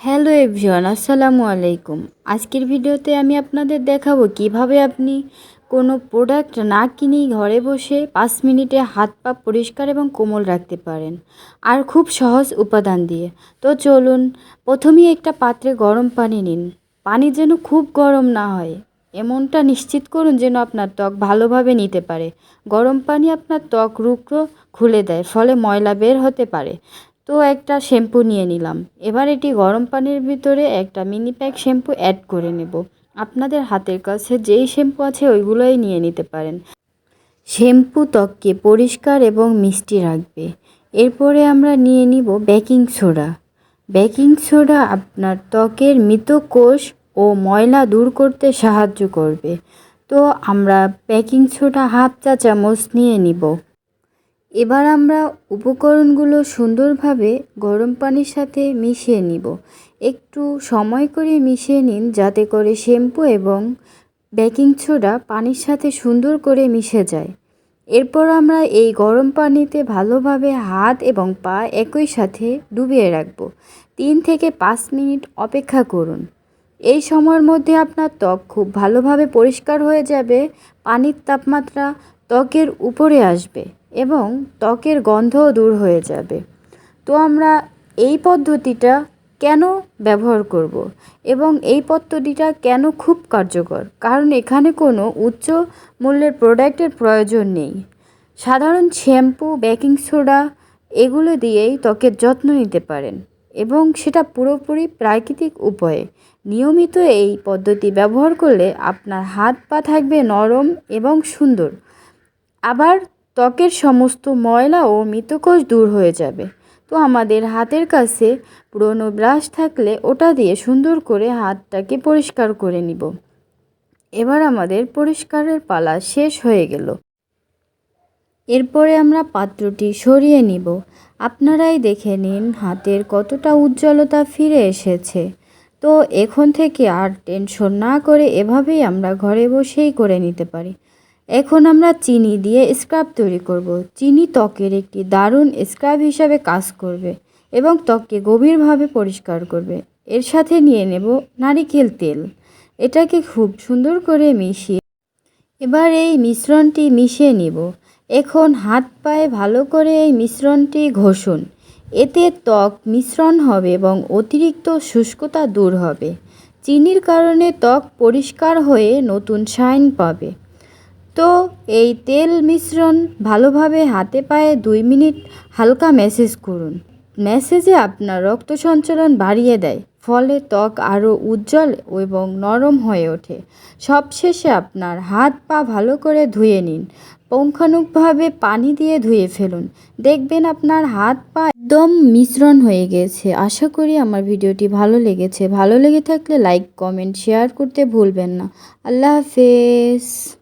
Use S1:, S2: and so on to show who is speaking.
S1: Hello everyone, আসসালামু আলাইকুম। আজকের ভিডিওতে আমি আপনাদের দেখাবো কীভাবে আপনি কোনো প্রোডাক্ট না কিনেই ঘরে বসে পাঁচ মিনিটে হাত পা পরিষ্কার এবং কোমল রাখতে পারেন, আর খুব সহজ উপাদান দিয়ে। তো চলুন, প্রথমেই একটা পাত্রে গরম পানি নিন। পানি যেন খুব গরম না হয়, এমনটা নিশ্চিত করুন যেন আপনার ত্বক ভালোভাবে নিতে পারে। গরম পানি আপনার ত্বক রুক্ষ খুলে দেয়, ফলে ময়লা বের হতে পারে। তো একটা শ্যাম্পু নিয়ে নিলাম। এবার এটি গরম পানির ভিতরে একটা মিনি প্যাক শ্যাম্পু অ্যাড করে নেব। আপনাদের হাতের কাছে যেই শ্যাম্পু আছে ওইগুলোই নিয়ে নিতে পারেন। শ্যাম্পু ত্বককে পরিষ্কার এবং মিষ্টি রাখবে। এরপরে আমরা নিয়ে নিব বেকিং সোডা বেকিং সোডা আপনার ত্বকের মৃত কোষ ও ময়লা দূর করতে সাহায্য করবে। তো আমরা বেকিং সোডা হাফ চা চামচ নিয়ে নিব। এবার আমরা উপকরণগুলো সুন্দরভাবে গরম পানির সাথে মিশিয়ে নিব। একটু সময় করে মিশিয়ে নিন যাতে করে শ্যাম্পু এবং বেকিং সোডা পানির সাথে সুন্দর করে মিশে যায়। এরপর আমরা এই গরম পানিতে ভালোভাবে হাত এবং পা একই সাথে ডুবিয়ে রাখব। তিন থেকে পাঁচ মিনিট অপেক্ষা করুন। এই সময়ের মধ্যে আপনার ত্বক খুব ভালোভাবে পরিষ্কার হয়ে যাবে, পানির তাপমাত্রা ত্বকের উপরে আসবে এবং ত্বকের গন্ধও দূর হয়ে যাবে। তো আমরা এই পদ্ধতিটা কেন ব্যবহার করব এবং এই পদ্ধতিটা কেন খুব কার্যকর? কারণ এখানে কোনো উচ্চ মূল্যের প্রোডাক্টের প্রয়োজন নেই। সাধারণ শ্যাম্পু, বেকিং সোডা, এগুলো দিয়েই ত্বকের যত্ন নিতে পারেন। এবং সেটা পুরোপুরি প্রাকৃতিক উপায়ে। নিয়মিত এই পদ্ধতি ব্যবহার করলে আপনার হাত পা থাকবে নরম এবং সুন্দর। আবার ত্বকের সমস্ত ময়লা ও মৃতকোষ দূর হয়ে যাবে। তো আমাদের হাতের কাছে পুরনো ব্রাশ থাকলে ওটা দিয়ে সুন্দর করে হাতটাকে পরিষ্কার করে নিব। এবার আমাদের পরিষ্কারের পালা শেষ হয়ে গেল। এরপরে আমরা পাত্রটি সরিয়ে নিব। আপনারাই দেখে নিন হাতের কতটা উজ্জ্বলতা ফিরে এসেছে। তো এখন থেকে আর টেনশন না করে এভাবেই আমরা ঘরে বসেই করে নিতে পারি। এখন আমরা চিনি দিয়ে স্ক্রাব তৈরি করব। চিনি ত্বকের একটি দারুণ স্ক্রাব হিসাবে কাজ করবে এবং ত্বককে গভীরভাবে পরিষ্কার করবে। এর সাথে নিয়ে নেব নারিকেল তেল। এটাকে খুব সুন্দর করে মিশিয়ে এবার এই মিশ্রণটি মিশিয়ে নিব। এখন হাত পায়ে ভালো করে এই মিশ্রণটি ঘষুন। এতে ত্বক মিশ্রণ হবে এবং অতিরিক্ত শুষ্কতা দূর হবে। চিনির কারণে ত্বক পরিষ্কার হয়ে নতুন শাইন পাবে। তো এই তেল মিশ্রণ ভালোভাবে হাতে পায়ে দুই মিনিট হালকা ম্যাসেজ করুন। ম্যাসেজে আপনার রক্ত সঞ্চালন বাড়িয়ে দেয়, ফলে ত্বক আরও উজ্জ্বল এবং নরম হয়ে ওঠে। সবশেষে আপনার হাত পা ভালো করে ধুয়ে নিন। পুঙ্খানুপুঙ্খভাবে পানি দিয়ে ধুয়ে ফেলুন। দেখবেন আপনার হাত পা একদম মিশ্রণ হয়ে গেছে। আশা করি আমার ভিডিওটি ভালো লেগেছে। ভালো লেগে থাকলে লাইক, কমেন্ট, শেয়ার করতে ভুলবেন না। আল্লাহ হাফেজ।